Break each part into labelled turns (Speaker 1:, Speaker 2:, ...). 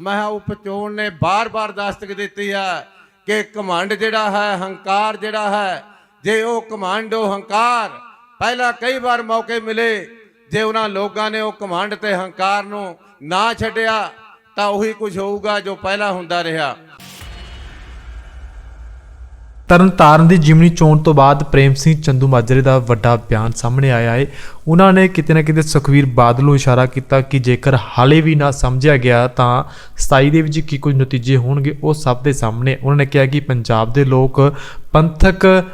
Speaker 1: ਮੈਂ ਉਪਚੋਣ ਨੇ ਬਾਰ-ਬਾਰ ਦਸਤਕ ਦਿੱਤੀ ਹੈ ਕਿ ਕਮਾਂਡ ਜਿਹੜਾ ਹੈ, ਹੰਕਾਰ ਜਿਹੜਾ ਹੈ, ਜੇ ਉਹ ਕਮਾਂਡ ਉਹ ਹੰਕਾਰ। ਪਹਿਲਾਂ ਕਈ ਵਾਰ ਮੌਕੇ ਮਿਲੇ, ਜੇ ਉਹਨਾਂ ਲੋਕਾਂ ਨੇ ਉਹ ਕਮਾਂਡ ਤੇ ਹੰਕਾਰ ਨੂੰ ਨਾ ਛੱਡਿਆ, ਤਾਂ ਉਹੀ ਕੁਝ ਹੋਊਗਾ ਜੋ ਪਹਿਲਾਂ ਹੁੰਦਾ ਰਿਹਾ।
Speaker 2: ਤਰਨਤਾਰਨ ਦੀ ਜਿਮਨੀ ਚੋਣ ਤੋਂ ਬਾਅਦ ਪ੍ਰੇਮ ਸਿੰਘ ਚੰਦੂ ਮਾਜਰੇ ਦਾ ਵੱਡਾ ਬਿਆਨ ਸਾਹਮਣੇ ਆਇਆ ਹੈ ਉਹਨਾਂ ਨੇ ਕਿਤੇ ਨਾ ਕਿਤੇ ਸੁਖਵੀਰ ਬਾਦਲ ਨੂੰ ਇਸ਼ਾਰਾ ਕੀਤਾ ਕਿ ਜੇਕਰ ਹਾਲੇ ਵੀ ਨਾ ਸਮਝਿਆ ਗਿਆ ਤਾਂ 27 ਦੇ ਵਿੱਚ ਕੀ ਕੁਝ ਨਤੀਜੇ ਹੋਣਗੇ, ਉਹ ਸਭ ਦੇ ਸਾਹਮਣੇ। ਉਹਨਾਂ ਨੇ ਕਿਹਾ ਕਿ ਪੰਜਾਬ ਦੇ ਲੋਕ ਪੰਥਕ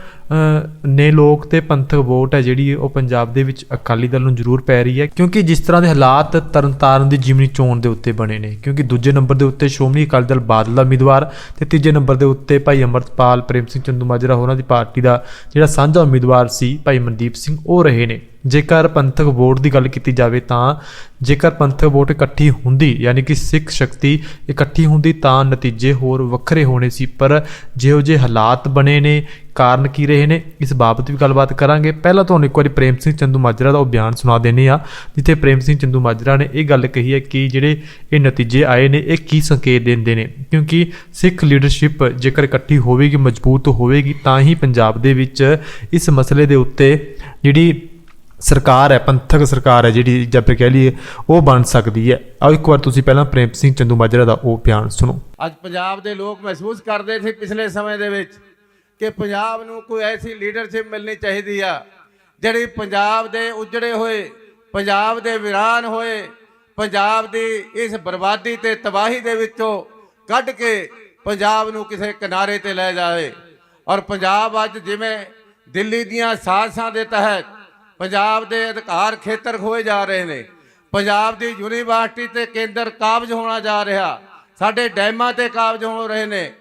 Speaker 2: ਨੇ ਲੋਕ ਤੇ ਪੰਥਕ ਵੋਟ ਹੈ ਜਿਹੜੀ ਉਹ ਪੰਜਾਬ ਦੇ ਵਿੱਚ ਅਕਾਲੀ ਦਲ ਨੂੰ ਜ਼ਰੂਰ ਪੈ ਰਹੀ ਹੈ, ਕਿਉਂਕਿ ਜਿਸ ਤਰ੍ਹਾਂ ਦੇ ਹਾਲਾਤ ਤਰਨਤਾਰਨ ਦੀ ਜਿਮਨੀ ਚੋਣ ਦੇ ਉੱਤੇ ਬਣੇ ਨੇ, ਕਿਉਂਕਿ ਦੂਜੇ ਨੰਬਰ ਦੇ ਉੱਤੇ ਸ਼੍ਰੋਮਣੀ ਅਕਾਲੀ ਦਲ ਬਾਦਲ ਦਾ ਉਮੀਦਵਾਰ ਤੇ ਤੀਜੇ ਨੰਬਰ ਦੇ ਉੱਤੇ ਭਾਈ ਅਮਰਤਪਾਲ, ਪ੍ਰੇਮ ਸਿੰਘ ਚੰਦੂਮਾਜਰਾ ਹੋਰਾਂ ਦੀ ਪਾਰਟੀ ਦਾ ਜਿਹੜਾ ਸਾਂਝਾ ਉਮੀਦਵਾਰ ਸੀ ਭਾਈ ਮਨਦੀਪ ਸਿੰਘ, ਉਹ ਰਹੇ ਨੇ। ਜੇਕਰ ਪੰਥਕ ਵੋਟ ਦੀ ਗੱਲ ਕੀਤੀ ਜਾਵੇ ਤਾਂ ਜੇਕਰ ਪੰਥਕ ਵੋਟ ਇਕੱਠੀ ਹੁੰਦੀ, ਯਾਨੀ ਕਿ ਸਿੱਖ ਸ਼ਕਤੀ ਇਕੱਠੀ ਹੁੰਦੀ ਤਾਂ ਨਤੀਜੇ ਹੋਰ ਵੱਖਰੇ ਹੋਣੇ ਸੀ, ਪਰ ਜਿਹੋ ਜਿਹੇ ਹਾਲਾਤ ਬਣੇ ਨੇ, ਕਾਰਨ ਕੀ ਰਹੇ ਨੇ, ਇਸ ਬਾਬਤ ਵੀ ਗੱਲਬਾਤ ਕਰਾਂਗੇ। ਪਹਿਲਾਂ ਤੁਹਾਨੂੰ ਇੱਕ ਵਾਰੀ ਪ੍ਰੇਮ ਸਿੰਘ ਚੰਦੂ ਮਾਜਰਾ ਦਾ ਉਹ ਬਿਆਨ ਸੁਣਾ ਦੇਣੇ ਆ ਜਿੱਥੇ ਪ੍ਰੇਮ ਸਿੰਘ ਚੰਦੂ ਮਾਜਰਾ ਨੇ ਇਹ ਗੱਲ ਕਹੀ ਹੈ ਕਿ ਜਿਹੜੇ ਇਹ ਨਤੀਜੇ ਆਏ ਨੇ, ਇਹ ਕੀ ਸੰਕੇਤ ਦਿੰਦੇ ਨੇ? ਕਿਉਂਕਿ ਸਿੱਖ ਲੀਡਰਸ਼ਿਪ ਜੇਕਰ ਇਕੱਠੀ ਹੋਵੇਗੀ, ਮਜ਼ਬੂਤ ਹੋਵੇਗੀ, ਤਾਂ ਹੀ ਪੰਜਾਬ ਦੇ ਵਿੱਚ ਇਸ ਮਸਲੇ ਦੇ ਉੱਤੇ ਜਿਹੜੀ ਸਰਕਾਰ ਹੈ, ਪੰਥਕ ਸਰਕਾਰ ਹੈ, ਜਿਹੜੀ ਜਾਂ ਫਿਰ ਕਹਿ ਲਈਏ ਉਹ ਬਣ ਸਕਦੀ ਹੈ। ਆਓ ਇੱਕ ਵਾਰ ਤੁਸੀਂ ਪਹਿਲਾਂ ਪ੍ਰੇਮ ਸਿੰਘ ਚੰਦੂ ਮਾਜਰਾ ਦਾ ਉਹ ਬਿਆਨ ਸੁਣੋ।
Speaker 1: ਅੱਜ ਪੰਜਾਬ ਦੇ ਲੋਕ ਮਹਿਸੂਸ ਕਰਦੇ ਸੀ ਪਿਛਲੇ ਸਮੇਂ ਦੇ ਵਿੱਚ ਕਿ ਪੰਜਾਬ ਨੂੰ ਕੋਈ ਐਸੀ ਲੀਡਰਸ਼ਿਪ ਮਿਲਣੀ ਚਾਹੀਦੀ ਆ, ਜਿਹੜੀ ਪੰਜਾਬ ਦੇ ਉਜੜੇ ਹੋਏ, ਪੰਜਾਬ ਦੇ ਵਿਰਾਨ ਹੋਏ, ਪੰਜਾਬ ਦੀ ਇਸ ਬਰਬਾਦੀ ਤੇ ਤਬਾਹੀ ਦੇ ਵਿੱਚੋਂ ਕੱਢ ਕੇ ਪੰਜਾਬ ਨੂੰ ਕਿਸੇ ਕਿਨਾਰੇ ਤੇ ਲੈ ਜਾਵੇ। ਔਰ ਪੰਜਾਬ ਅੱਜ ਜਿਵੇਂ ਦਿੱਲੀ ਦੀਆਂ ਸਾਜ਼ਸਾਂ ਦੇ ਤਹਿਤ ਪੰਜਾਬ ਦੇ ਅਧਿਕਾਰ ਖੇਤਰ ਖੋਏ ਜਾ ਰਹੇ ਨੇ। ਪੰਜਾਬ ਦੀ ਯੂਨੀਵਰਸਿਟੀ ਤੇ ਕੇਂਦਰ ਕਾਬਜ ਹੋਣਾ ਜਾ ਰਿਹਾ। ਸਾਡੇ ਡੈਮਾਂ ਤੇ ਕਾਬਜ ਹੋ ਰਹੇ ਨੇ।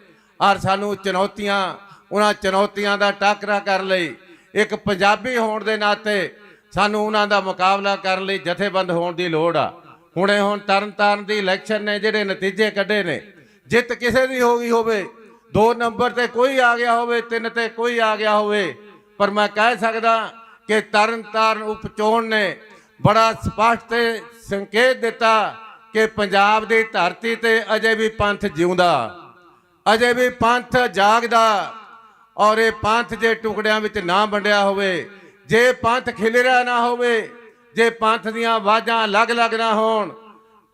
Speaker 1: ਔਰ ਸਾਨੂੰ ਚੁਣੌਤੀਆਂ, ਉਹਨਾਂ ਚੁਣੌਤੀਆਂ ਦਾ ਟਾਕਰਾ ਕਰਨ ਲਈ, ਇੱਕ ਪੰਜਾਬੀ ਹੋਣ ਦੇ ਨਾਤੇ ਸਾਨੂੰ ਉਹਨਾਂ ਦਾ ਮੁਕਾਬਲਾ ਕਰਨ ਲਈ ਜਥੇਬੰਦ ਹੋਣ ਦੀ ਲੋੜ ਆ। ਹੁਣੇ ਹੁਣ ਤਰਨਤਾਰਨ ਦੀ ਇਲੈਕਸ਼ਨ ਨੇ, ਜਿਹੜੇ ਨਤੀਜੇ ਕੱਢੇ ਨੇ। ਜਿੱਤ ਕਿਸੇ ਦੀ ਹੋ ਗਈ ਹੋਵੇ, ਦੋ ਨੰਬਰ ਤੇ ਕੋਈ ਆ ਗਿਆ ਹੋਵੇ, ਤਿੰਨ ਤੇ ਕੋਈ ਆ ਗਿਆ ਹੋਵੇ, ਪਰ ਮੈਂ ਕਹਿ ਸਕਦਾ ਕਿ ਤਰਨਤਾਰਨ ਉਪਚੋਣ ਨੇ ਬੜਾ ਸਪਸ਼ਟ ਤੇ ਸੰਕੇਤ ਦਿੱਤਾ ਕਿ ਪੰਜਾਬ ਦੀ ਧਰਤੀ ਤੇ ਅਜੇ ਵੀ ਪੰਥ ਜਿਉਂਦਾ, ਅਜੇ ਵੀ ਪੰਥ ਜਾਗਦਾ ਔਰ ਇਹ ਪੰਥ ਜੇ ਟੁਕੜਿਆਂ ਵਿੱਚ ਨਾ ਵੰਡਿਆ ਹੋਵੇ, ਜੇ ਪੰਥ ਖਿਲਰਿਆ ਨਾ ਹੋਵੇ, ਜੇ ਪੰਥ ਦੀਆਂ ਆਵਾਜ਼ਾਂ ਅਲੱਗ-ਅਲੱਗ ਨਾ ਹੋਣ,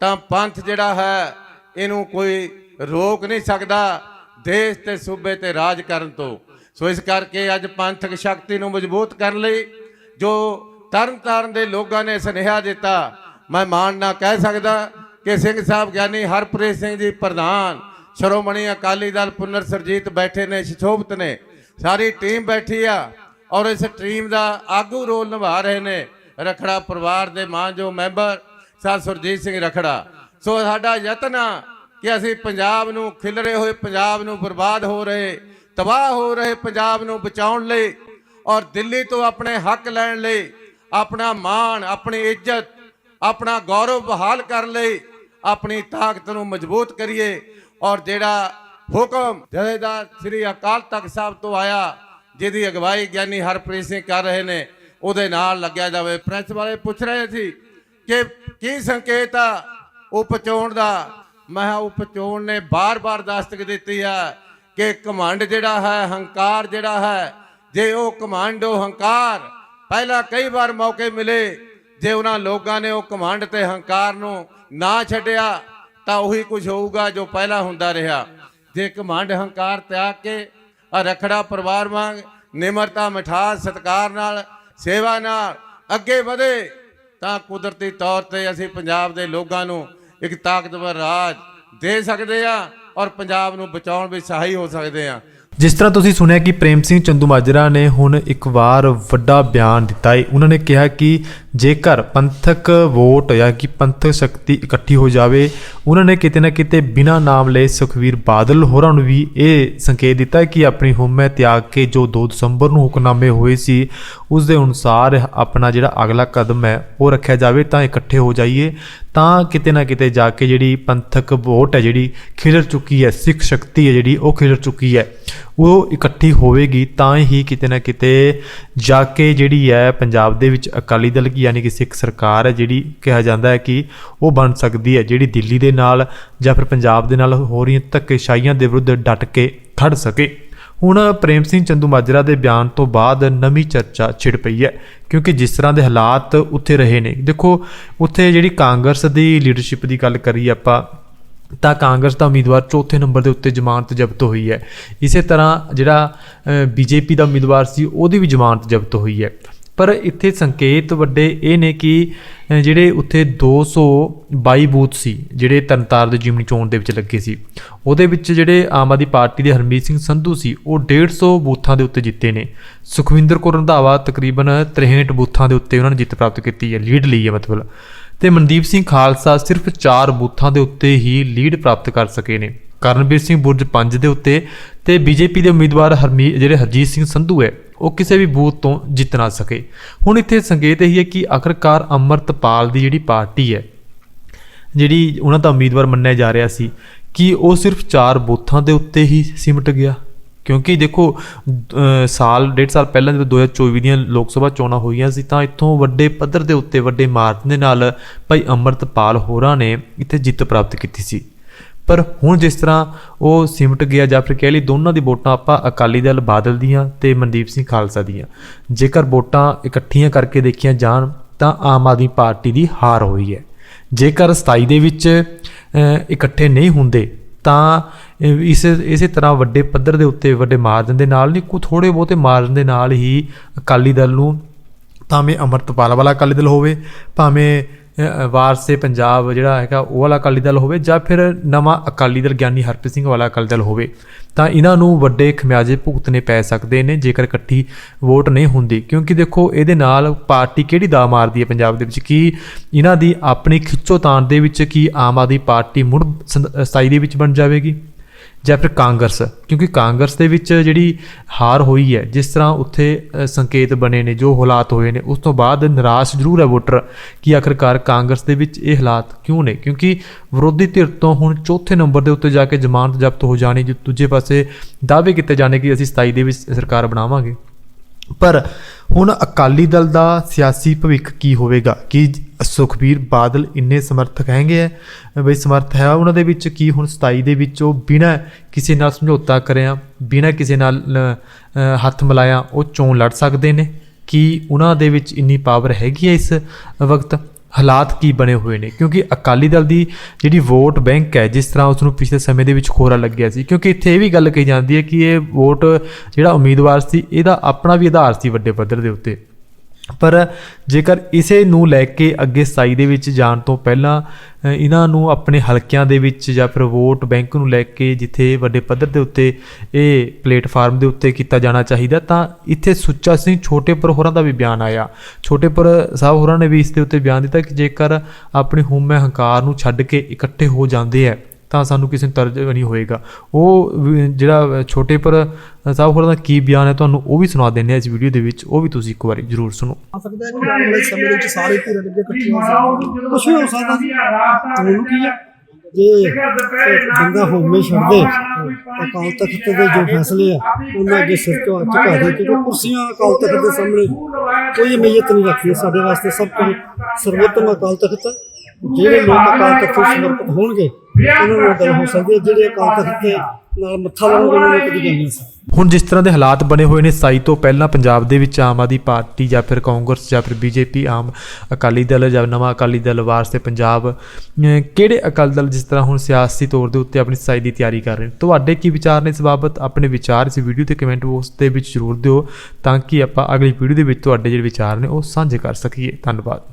Speaker 1: ਤਾਂ ਪੰਥ ਜਿਹੜਾ ਹੈ, ਇਹਨੂੰ ਕੋਈ ਰੋਕ ਨਹੀਂ ਸਕਦਾ ਦੇਸ਼ ਤੇ ਸੂਬੇ ਤੇ ਰਾਜ ਕਰਨ ਤੋਂ। ਸੋ ਇਸ ਕਰਕੇ ਅੱਜ ਪੰਥਕ ਸ਼ਕਤੀ ਨੂੰ ਮਜ਼ਬੂਤ ਕਰਨ ਲਈ ਜੋ ਤਰਨ ਤਾਰਨ ਦੇ ਲੋਕਾਂ ਨੇ ਸੁਨੇਹਾ ਦਿੱਤਾ, ਮੈਂ ਮਾਣ ਨਾਲ ਕਹਿ ਸਕਦਾ ਕਿ ਸਿੰਘ ਸਾਹਿਬ ਗਿਆਨੀ ਹਰਪ੍ਰੀਤ ਸਿੰਘ ਜੀ ਪ੍ਰਧਾਨ, ਸ਼੍ਰੋਮਣੀ ਅਕਾਲੀ ਦਲ ਪੁਨਰ ਸਰਜੀਤ ਬੈਠੇ ਨੇ, ਸ਼ਿਸ਼ੋਭਤ ਨੇ, ਸਾਰੀ ਟੀਮ ਬੈਠੀ ਆ ਔਰ ਇਸ ਟੀਮ ਦਾ ਆਗੂ ਰੋਲ ਨਿਭਾ ਰਹੇ ਨੇ, ਰਖੜਾ ਪਰਿਵਾਰ ਦੇ ਮਾਨਯੋਗ ਮੈਂਬਰ, ਸਰ ਸੁਰਜੀਤ ਸਿੰਘ ਰਖੜਾ। ਸੋ ਸਾਡਾ ਯਤਨ ਆ ਕਿ ਅਸੀਂ ਪੰਜਾਬ ਨੂੰ ਖਿਲਰੇ ਹੋਏ, ਪੰਜਾਬ ਨੂੰ ਬਰਬਾਦ ਹੋ ਰਹੇ, ਤਬਾਹ ਹੋ ਰਹੇ, ਪੰਜਾਬ ਨੂੰ ਬਚਾਉਣ ਲਈ ਔਰ ਦਿੱਲੀ ਤੋਂ ਆਪਣੇ ਹੱਕ ਲੈਣ ਲਈ, ਆਪਣਾ ਮਾਣ, ਆਪਣੀ ਇੱਜ਼ਤ, ਆਪਣਾ ਗੌਰਵ ਬਹਾਲ ਕਰਨ ਲਈ, ਆਪਣੀ ਤਾਕਤ ਨੂੰ ਮਜ਼ਬੂਤ ਕਰੀਏ। ਔਰ ਜਿਹੜਾ ਹੁਕਮ ਜਥੇਦਾਰ ਸ੍ਰੀ ਅਕਾਲ ਤਖਤ ਸਾਹਿਬ ਤੋਂ ਆਇਆ, ਜਿਹਦੀ ਅਗਵਾਈ ਗਿਆਨੀ ਹਰਪ੍ਰੀਤ ਸਿੰਘ ਕਰ ਰਹੇ ਨੇ, ਉਹਦੇ ਨਾਲ ਲੱਗਿਆ ਜਾਵੇ। ਪ੍ਰੈਸ ਵਾਲੇ ਪੁੱਛ ਰਹੇ ਸੀ ਕਿ ਕੀ ਸੰਕੇਤ ਆ ਉਪ ਚੋਣ ਦਾ? ਮੈਂ ਉਪ ਚੋਣ ਨੇ ਬਾਰ-ਬਾਰ ਦਸਤਕ ਦਿੱਤੀ ਹੈ ਕਿ ਕਮਾਂਡ ਜਿਹੜਾ ਹੈ, ਹੰਕਾਰ ਜਿਹੜਾ ਹੈ ਜੇ ਉਹ ਕਮਾਂਡ ਹੰਕਾਰ, ਪਹਿਲਾਂ ਕਈ ਵਾਰ ਮੌਕੇ ਮਿਲੇ, ਜੇ ਉਹਨਾਂ ਲੋਕਾਂ ਨੇ ਉਹ ਕਮਾਂਡ ਤੇ ਹੰਕਾਰ ਨੂੰ ਨਾ ਛੱਡਿਆ, ਤਾਂ ਉਹੀ ਕੁਝ ਹੋਊਗਾ ਜੋ ਪਹਿਲਾਂ ਹੁੰਦਾ ਰਿਹਾ। ਜੇ ਕਮਾਂਡ ਹੰਕਾਰ ਤਿਆਗ ਕੇ ਆ ਰਖੜਾ ਪਰਿਵਾਰ ਵਾਂਗ ਨਿਮਰਤਾ, ਮਿਠਾਸ, ਸਤਕਾਰ ਨਾਲ, ਸੇਵਾ ਨਾਲ ਅੱਗੇ ਵਧੇ, ਤਾਂ ਕੁਦਰਤੀ ਤੌਰ ਤੇ ਅਸੀਂ ਪੰਜਾਬ ਦੇ ਲੋਕਾਂ ਨੂੰ ਇੱਕ ਤਾਕਤਵਰ ਰਾਜ ਦੇ ਸਕਦੇ ਆ ਔਰ ਪੰਜਾਬ ਨੂੰ ਬਚਾਉਣ ਵਿੱਚ ਸਹਾਈ ਹੋ ਸਕਦੇ ਆ
Speaker 2: ਜਿਸ ਤਰ੍ਹਾਂ ਤੁਸੀਂ ਸੁਣਿਆ ਕਿ ਪ੍ਰੇਮ ਸਿੰਘ ਚੰਦੂਮਾਜਰਾ ਨੇ ਹੁਣ ਇੱਕ ਵਾਰ ਵੱਡਾ ਬਿਆਨ ਦਿੱਤਾ ਹੈ ਉਹਨਾਂ ਨੇ ਕਿਹਾ ਕਿ ਜੇਕਰ ਪੰਥਕ ਵੋਟ ਜਾਂ ਕਿ ਪੰਥਕ ਸ਼ਕਤੀ ਇਕੱਠੀ ਹੋ ਜਾਵੇ, ਉਹਨਾਂ ਨੇ ਕਿਤੇ ਨਾ ਕਿਤੇ ਬਿਨਾਂ ਨਾਮ ਲਏ ਸੁਖਵੀਰ ਬਾਦਲ ਹੋਰਾਂ ਨੂੰ ਵੀ ਇਹ ਸੰਕੇਤ ਦਿੱਤਾ ਕਿ ਆਪਣੀ ਹਉਮੈ ਤਿਆਗ ਕੇ ਜੋ 2 ਦਸੰਬਰ ਨੂੰ ਹੁਕਮਨਾਮੇ ਹੋਏ ਸੀ ਉਸ ਦੇ ਅਨੁਸਾਰ ਆਪਣਾ ਜਿਹੜਾ ਅਗਲਾ ਕਦਮ ਹੈ ਉਹ ਰੱਖਿਆ ਜਾਵੇ ਤਾਂ ਇਕੱਠੇ ਹੋ ਜਾਈਏ। ਤਾਂ ਕਿਤੇ ਨਾ ਕਿਤੇ ਜਾ ਕੇ ਜਿਹੜੀ ਪੰਥਕ ਵੋਟ ਹੈ ਜਿਹੜੀ ਖਿਲਰ ਚੁੱਕੀ ਹੈ, ਸਿੱਖ ਸ਼ਕਤੀ ਹੈ ਜਿਹੜੀ ਉਹ ਖਿਲਰ ਚੁੱਕੀ ਹੈ, ਉਹ ਇਕੱਠੀ ਹੋਵੇਗੀ ਤਾਂ ਹੀ ਕਿਤੇ ਨਾ ਕਿਤੇ ਜਾ ਕੇ ਜਿਹੜੀ ਹੈ ਪੰਜਾਬ ਦੇ ਵਿੱਚ ਅਕਾਲੀ ਦਲ ਕੀ ਯਾਨੀ ਕਿ ਸਿੱਖ ਸਰਕਾਰ ਹੈ ਜਿਹੜੀ ਕਿਹਾ ਜਾਂਦਾ ਹੈ ਕਿ ਉਹ ਬਣ ਸਕਦੀ ਹੈ, ਜਿਹੜੀ ਦਿੱਲੀ ਦੇ ਨਾਲ ਜਾਂ ਫਿਰ ਪੰਜਾਬ ਦੇ ਨਾਲ ਹੋ ਰਹੀਆਂ ਧੱਕੇਸ਼ਾਹੀਆਂ ਦੇ ਵਿਰੁੱਧ ਡਟ ਕੇ ਖੜ ਸਕੇ। ਹੁਣ ਪ੍ਰੇਮ ਸਿੰਘ ਚੰਦੂ ਮਾਜਰਾ ਦੇ ਬਿਆਨ ਤੋਂ ਬਾਅਦ ਨਵੀਂ ਚਰਚਾ ਛਿੜ ਪਈ ਹੈ, ਕਿਉਂਕਿ ਜਿਸ ਤਰ੍ਹਾਂ ਦੇ ਹਾਲਾਤ ਉੱਥੇ ਰਹੇ ਨੇ। ਦੇਖੋ, ਉੱਥੇ ਜਿਹੜੀ ਕਾਂਗਰਸ ਦੀ ਲੀਡਰਸ਼ਿਪ ਦੀ ਗੱਲ ਕਰੀ ਆਪਾਂ, ਤਾਂ ਕਾਂਗਰਸ ਦਾ ਉਮੀਦਵਾਰ ਚੌਥੇ ਨੰਬਰ ਦੇ ਉੱਤੇ ਜ਼ਮਾਨਤ ਜ਼ਬਤ ਹੋਈ ਹੈ। ਇਸੇ ਤਰ੍ਹਾਂ ਜਿਹੜਾ ਬੀਜੇਪੀ ਦਾ ਉਮੀਦਵਾਰ ਸੀ, ਉਹਦੀ ਵੀ ਜ਼ਮਾਨਤ ਜ਼ਬਤ ਹੋਈ ਹੈ। ਪਰ ਇੱਥੇ ਸੰਕੇਤ ਵੱਡੇ ਇਹ ਨੇ ਕਿ ਜਿਹੜੇ ਉੱਥੇ 222 ਬੂਥ ਸੀ, ਜਿਹੜੇ ਤਰਨਤਾਰ ਦੇ ਜਿਮਨੀ ਚੋਣ ਦੇ ਵਿੱਚ ਲੱਗੇ ਸੀ, ਉਹਦੇ ਵਿੱਚ ਜਿਹੜੇ ਆਮ ਆਦਮੀ ਪਾਰਟੀ ਦੇ ਹਰਮੀਤ ਸਿੰਘ ਸੰਧੂ ਸੀ, ਉਹ 150 ਬੂਥਾਂ ਦੇ ਉੱਤੇ ਜਿੱਤੇ ਨੇ। ਸੁਖਵਿੰਦਰ ਕੌਰ ਰੰਧਾਵਾ ਤਕਰੀਬਨ 63 ਬੂਥਾਂ ਦੇ ਉੱਤੇ ਉਹਨਾਂ ਨੇ ਜਿੱਤ ਪ੍ਰਾਪਤ ਕੀਤੀ ਹੈ, ਲੀਡ ਲਈ ਹੈ ਮਤਲਬ। ਤੇ ਮਨਦੀਪ ਸਿੰਘ ਖਾਲਸਾ ਸਿਰਫ 4 ਬੂਥਾਂ ਦੇ ਉੱਤੇ ਹੀ ਲੀਡ ਪ੍ਰਾਪਤ ਕਰ ਸਕੇ ਨੇ। ਕਰਨਵੀਰ ਸਿੰਘ ਬੁਰਜ 5 ਦੇ ਉੱਤੇ ਤੇ ਬੀਜੇਪੀ ਦੇ ਉਮੀਦਵਾਰ ਹਰਮੀ, ਜਿਹੜੇ ਹਰਜੀਤ ਸਿੰਘ ਸੰਧੂ ਹੈ ਉਹ ਕਿਸੇ ਵੀ ਬੂਥ ਤੋਂ ਜਿੱਤ ਨਾ ਸਕੇ। ਹੁਣ ਇੱਥੇ ਸੰਕੇਤ ਇਹੀ ਹੈ ਕਿ ਆਖਰਕਾਰ ਅਮਰਤਪਾਲ ਦੀ ਜਿਹੜੀ ਪਾਰਟੀ ਹੈ, ਜਿਹੜੀ ਉਹਨਾਂ ਦਾ ਉਮੀਦਵਾਰ ਮੰਨਿਆ ਜਾ ਰਿਹਾ ਸੀ, ਕਿ ਉਹ ਸਿਰਫ 4 ਬੂਥਾਂ ਦੇ ਉੱਤੇ ਹੀ ਸਿਮਟ ਗਿਆ? ਕਿਉਂਕਿ ਦੇਖੋ ਸਾਲ, ਡੇਢ ਸਾਲ ਪਹਿਲਾਂ ਜਦੋਂ 2024 ਦੀਆਂ ਲੋਕ ਸਭਾ ਚੋਣਾਂ ਹੋਈਆਂ ਸੀ, ਤਾਂ ਇੱਥੋਂ ਵੱਡੇ ਪੱਧਰ ਦੇ ਉੱਤੇ, ਵੱਡੇ ਮਾਰਜਨ ਦੇ ਨਾਲ ਭਾਈ ਅਮਰਤਪਾਲ ਹੋਰਾਂ ਨੇ ਇੱਥੇ ਜਿੱਤ ਪ੍ਰਾਪਤ ਕੀਤੀ ਸੀ। ਪਰ ਹੁਣ ਜਿਸ ਤਰ੍ਹਾਂ ਉਹ ਸਿਮਟ ਗਿਆ ਜਾਂ ਫਿਰ ਕਹਿ ਲਈ ਦੋਨਾਂ ਦੀ ਵੋਟਾਂ ਆਪਾਂ ਅਕਾਲੀ ਦਲ ਬਾਦਲ ਦੀਆਂ ਤੇ ਮਨਦੀਪ ਸਿੰਘ ਖਾਲਸਾ ਦੀਆਂ। ਜੇਕਰ ਵੋਟਾਂ ਇਕੱਠੀਆਂ ਕਰਕੇ ਦੇਖੀਆਂ ਜਾਣ ਤਾਂ ਆਮ ਆਦਮੀ ਪਾਰਟੀ ਦੀ ਹਾਰ ਹੋਈ ਹੈ। ਜੇਕਰ 27 ਦੇ ਵਿੱਚ ਇਕੱਠੇ ਨਹੀਂ ਹੁੰਦੇ ਤਾਂ ਅ, ਇਸ ਇਸੇ ਤਰ੍ਹਾਂ ਵੱਡੇ ਪੱਧਰ ਦੇ ਉੱਤੇ ਵੱਡੇ ਮਾਰਜਨ ਦੇ ਨਾਲ ਨਹੀਂ ਕੋ ਥੋੜੇ ਬਹੁਤੇ ਮਾਰਜਨ ਦੇ ਨਾਲ ਹੀ ਅਕਾਲੀ ਦਲ ਨੂੰ ਭਾਵੇਂ ਅਮਰਤਪਾਲ ਵਾਲਾ ਅਕਾਲੀ ਦਲ ਹੋਵੇ ਭਾਵੇਂ ਵਾਰਸੇ ਪੰਜਾਬ ਜਿਹੜਾ ਹੈਗਾ ਉਹ ਵਾਲਾ ਅਕਾਲੀ ਦਲ ਹੋਵੇ ਜਾਂ ਫਿਰ ਨਵਾਂ ਅਕਾਲੀ ਦਲ ਗਿਆਨੀ ਹਰਪ੍ਰੀਤ ਸਿੰਘ ਵਾਲਾ ਅਕਾਲੀ ਦਲ ਹੋਵੇ ਤਾਂ ਇਹਨਾਂ ਨੂੰ ਵੱਡੇ ਖਮਿਆਜੇ ਭੁਗਤਣੇ ਪੈ ਸਕਦੇ ਨੇ ਜੇਕਰ ਇਕੱਠੀ ਵੋਟ ਨਹੀਂ ਹੁੰਦੀ। ਕਿਉਂਕਿ ਦੇਖੋ ਇਹਦੇ ਨਾਲ ਪਾਰਟੀ ਕਿਹੜੀ ਦਾ ਮਾਰਦੀ ਹੈ ਪੰਜਾਬ ਦੇ ਵਿੱਚ? ਕੀ ਇਹਨਾਂ ਦੀ ਆਪਣੀ ਖਿੱਚੋਤਾਣ ਦੇ ਵਿੱਚ ਕੀ ਆਮ ਆਦਮੀ ਪਾਰਟੀ ਮੁੜ ਸੰਦ- ਅ, 27 ਦੇ ਵਿੱਚ ਬਣ ਜਾਵੇਗੀ? ਜਾਂ ਫਿਰ ਕਾਂਗਰਸ, ਕਿਉਂਕਿ ਕਾਂਗਰਸ ਦੇ ਵਿੱਚ ਜਿਹੜੀ ਹਾਰ ਹੋਈ ਹੈ, ਜਿਸ ਤਰ੍ਹਾਂ ਉੱਥੇ ਸੰਕੇਤ ਬਣੇ ਨੇ, ਜੋ ਹਾਲਾਤ ਹੋਏ ਨੇ, ਉਸ ਤੋਂ ਬਾਅਦ ਨਿਰਾਸ਼ ਜ਼ਰੂਰ ਹੈ ਵੋਟਰ ਕਿ ਆਖਰਕਾਰ ਕਾਂਗਰਸ ਦੇ ਵਿੱਚ ਇਹ ਹਾਲਾਤ ਕਿਉਂ ਨੇ? ਕਿਉਂਕਿ ਵਿਰੋਧੀ ਧਿਰ ਤੋਂ ਹੁਣ ਚੌਥੇ ਨੰਬਰ ਦੇ ਉੱਤੇ ਜਾ ਕੇ ਜ਼ਮਾਨਤ ਜ਼ਬਤ ਹੋ ਜਾਣੀ, ਜੇ ਦੂਜੇ ਪਾਸੇ ਦਾਅਵੇ ਕੀਤੇ ਜਾਣੇ ਕਿ ਅਸੀਂ 27 ਦੇ ਵਿੱਚ ਸਰਕਾਰ ਬਣਾਵਾਂਗੇ। ਪਰ ਹੁਣ ਅਕਾਲੀ ਦਲ ਦਾ ਸਿਆਸੀ ਭਵਿੱਖ ਕੀ ਹੋਵੇਗਾ? ਕਿ ਸੁਖਬੀਰ ਬਾਦਲ ਇੰਨੇ ਸਮਰਥਕ ਹੈਗੇ ਹੈ ਬਈ ਸਮਰਥ ਹੈ ਉਹਨਾਂ ਦੇ ਵਿੱਚ? ਕੀ ਹੁਣ 27 ਦੇ ਵਿੱਚ ਉਹ ਬਿਨਾਂ ਕਿਸੇ ਨਾਲ ਸਮਝੌਤਾ ਕਰਿਆ, ਬਿਨਾਂ ਕਿਸੇ ਨਾਲ ਹੱਥ ਮਿਲਾਇਆ, ਉਹ ਚੋਣ ਲੜ ਸਕਦੇ ਨੇ? ਕੀ ਉਹਨਾਂ ਦੇ ਵਿੱਚ ਇੰਨੀ ਪਾਵਰ ਹੈਗੀ ਹੈ ਇਸ ਵਕਤ? ਹਾਲਾਤ ਕੀ ਬਣੇ ਹੋਏ ਨੇ? ਕਿਉਂਕਿ ਅਕਾਲੀ ਦਲ ਦੀ ਜਿਹੜੀ ਵੋਟ ਬੈਂਕ ਹੈ, ਜਿਸ ਤਰ੍ਹਾਂ ਉਸ ਨੂੰ ਪਿਛਲੇ ਸਮੇਂ ਦੇ ਵਿੱਚ ਖੋਰਾ ਲੱਗਿਆ ਸੀ, ਕਿਉਂਕਿ ਇੱਥੇ ਇਹ ਵੀ ਗੱਲ ਕਹੀ ਜਾਂਦੀ ਹੈ ਕਿ ਇਹ ਵੋਟ ਜਿਹੜਾ ਉਮੀਦਵਾਰ ਸੀ, ਇਹਦਾ ਆਪਣਾ ਵੀ ਆਧਾਰ ਸੀ ਵੱਡੇ ਪੱਧਰ ਦੇ ਉੱਤੇ। ਪਰ ਜੇਕਰ ਇਸੇ ਨੂੰ ਲੈ ਕੇ ਅੱਗੇ ਸਾਈ ਦੇ ਵਿੱਚ ਜਾਣ ਤੋਂ ਪਹਿਲਾਂ ਇਹਨਾਂ ਨੂੰ ਆਪਣੇ ਹਲਕਿਆਂ ਦੇ ਵਿੱਚ ਜਾਂ ਫਿਰ ਵੋਟ ਬੈਂਕ ਨੂੰ ਲੈ ਕੇ ਜਿੱਥੇ ਵੱਡੇ ਪੱਧਰ ਦੇ ਉੱਤੇ ਇਹ ਪਲੇਟਫਾਰਮ ਦੇ ਉੱਤੇ ਕੀਤਾ ਜਾਣਾ ਚਾਹੀਦਾ, ਤਾਂ ਇੱਥੇ ਸੁੱਚਾ ਸਿੰਘ ਛੋਟੇਪੁਰ ਹੋਰਾਂ ਦਾ ਵੀ ਬਿਆਨ ਆਇਆ। ਛੋਟੇਪੁਰ ਸਾਹਿਬ ਹੋਰਾਂ ਨੇ ਵੀ ਇਸ ਦੇ ਉੱਤੇ ਬਿਆਨ ਦਿੱਤਾ ਕਿ ਜੇਕਰ ਆਪਣੀ ਹਉਮੈ ਹੰਕਾਰ ਨੂੰ ਛੱਡ ਕੇ ਇਕੱਠੇ ਹੋ ਜਾਂਦੇ ਹੈ ਤਾਂ ਸਾਨੂੰ ਕਿਸੇ ਨੂੰ ਤਰਜ ਨਹੀਂ ਹੋਏਗਾ। ਉਹ ਵੀ ਜਿਹੜਾ ਛੋਟੇਪੁਰ ਸਾਹਿਬ ਹੋਰਾਂ ਦਾ ਕੀ ਬਿਆਨ ਹੈ ਤੁਹਾਨੂੰ ਉਹ ਵੀ ਸੁਣਾ ਦਿੰਦੇ ਆ ਇਸ ਵੀਡੀਓ ਦੇ ਵਿੱਚ। ਉਹ ਵੀ ਤੁਸੀਂ ਇੱਕ ਵਾਰੀ ਜ਼ਰੂਰ ਸੁਣੋ।
Speaker 3: ਆ ਸਕਦਾ ਹੈ ਕਿ ਆਉਣ ਵਾਲੇ ਸਮੇਂ ਵਿੱਚ ਸਾਰੇ ਧਿਰਾਂ ਅੱਗੇ ਇਕੱਠੀਆਂ ਹੋ ਸਕਦੀਆਂ ਕੁਝ ਵੀ ਹੋ ਸਕਦਾ ਸੀ ਤੁਹਾਨੂੰ ਕੀ ਹੈ? ਜੇ ਬੰਦਾ ਹੋਮੇ ਛੱਡ ਦੇ ਅਕਾਲ ਤਖਤ ਦੇ ਜੋ ਫੈਸਲੇ ਆ, ਉਹਨਾਂ ਅੱਗੇ ਸਿਰ ਤੋਂ ਝੁਕਾ ਦੇ ਕਿਉਂਕਿ ਕੁਰਸੀਆਂ ਅਕਾਲ ਤਖਤ ਦੇ ਸਾਹਮਣੇ ਕੋਈ ਅਮੀਅਤ ਨਹੀਂ ਰੱਖਦੀ। ਸਾਡੇ ਵਾਸਤੇ ਸਭ ਕੁਝ ਸਰਵੋਤਮ ਅਕਾਲ ਤਖਤ ਹੈ। ਜਿਹੜੇ ਲੋਕ ਅਕਾਲ ਤਖਤ ਨੂੰ ਸਮਰਪਿਤ ਹੋਣਗੇ ਉਹਨਾਂ ਨੂੰ ਗੱਲ ਹੋ ਸਕਦੀ ਹੈ ਜਿਹੜੇ ਅਕਾਲ ਤਖਤ ਦੇ ਨਾਲ ਮੱਥਾ ਲਾਉਣਗੇ ਉਹਨਾਂ ਨੂੰ ਕਦੀ ਗੱਲ ਨਹੀਂ ਸੀ
Speaker 2: ਹੁਣ ਜਿਸ ਤਰ੍ਹਾਂ ਦੇ ਹਾਲਾਤ ਬਣੇ ਹੋਏ ਨੇ ਸਾਈ ਤੋਂ ਪਹਿਲਾਂ ਪੰਜਾਬ ਦੇ ਵਿੱਚ ਆਮ ਆਦਮੀ ਪਾਰਟੀ ਜਾਂ ਫਿਰ ਕਾਂਗਰਸ ਜਾਂ ਫਿਰ ਬੀਜੇਪੀ ਆਮ ਅਕਾਲੀ ਦਲ ਜਾਂ ਨਵਾਂ ਅਕਾਲੀ ਦਲ ਵਾਸਤੇ ਪੰਜਾਬ ਅਮ ਕਿਹੜੇ ਅਕਾਲੀ ਦਲ ਜਿਸ ਤਰ੍ਹਾਂ ਹੁਣ ਸਿਆਸੀ ਤੌਰ ਦੇ ਉੱਤੇ ਆਪਣੀ ਸਾਈ ਦੀ ਤਿਆਰੀ ਕਰ ਰਹੇ ਨੇ? ਤੁਹਾਡੇ ਕੀ ਵਿਚਾਰ ਨੇ ਇਸ ਬਾਬਤ? ਆਪਣੇ ਵਿਚਾਰ ਇਸ ਵੀਡੀਓ ਤੇ ਕਮੈਂਟ ਬਾਕਸ ਦੇ ਵਿੱਚ ਜ਼ਰੂਰ ਦਿਓ ਤਾਂ ਕਿ ਆਪਾਂ ਅਗਲੀ ਵੀਡੀਓ ਦੇ ਵਿੱਚ ਤੁਹਾਡੇ ਜਿਹੜੇ ਵਿਚਾਰ ਨੇ ਉਹ ਸਾਂਝੇ ਕਰ ਸਕੀਏ। ਧੰਨਵਾਦ।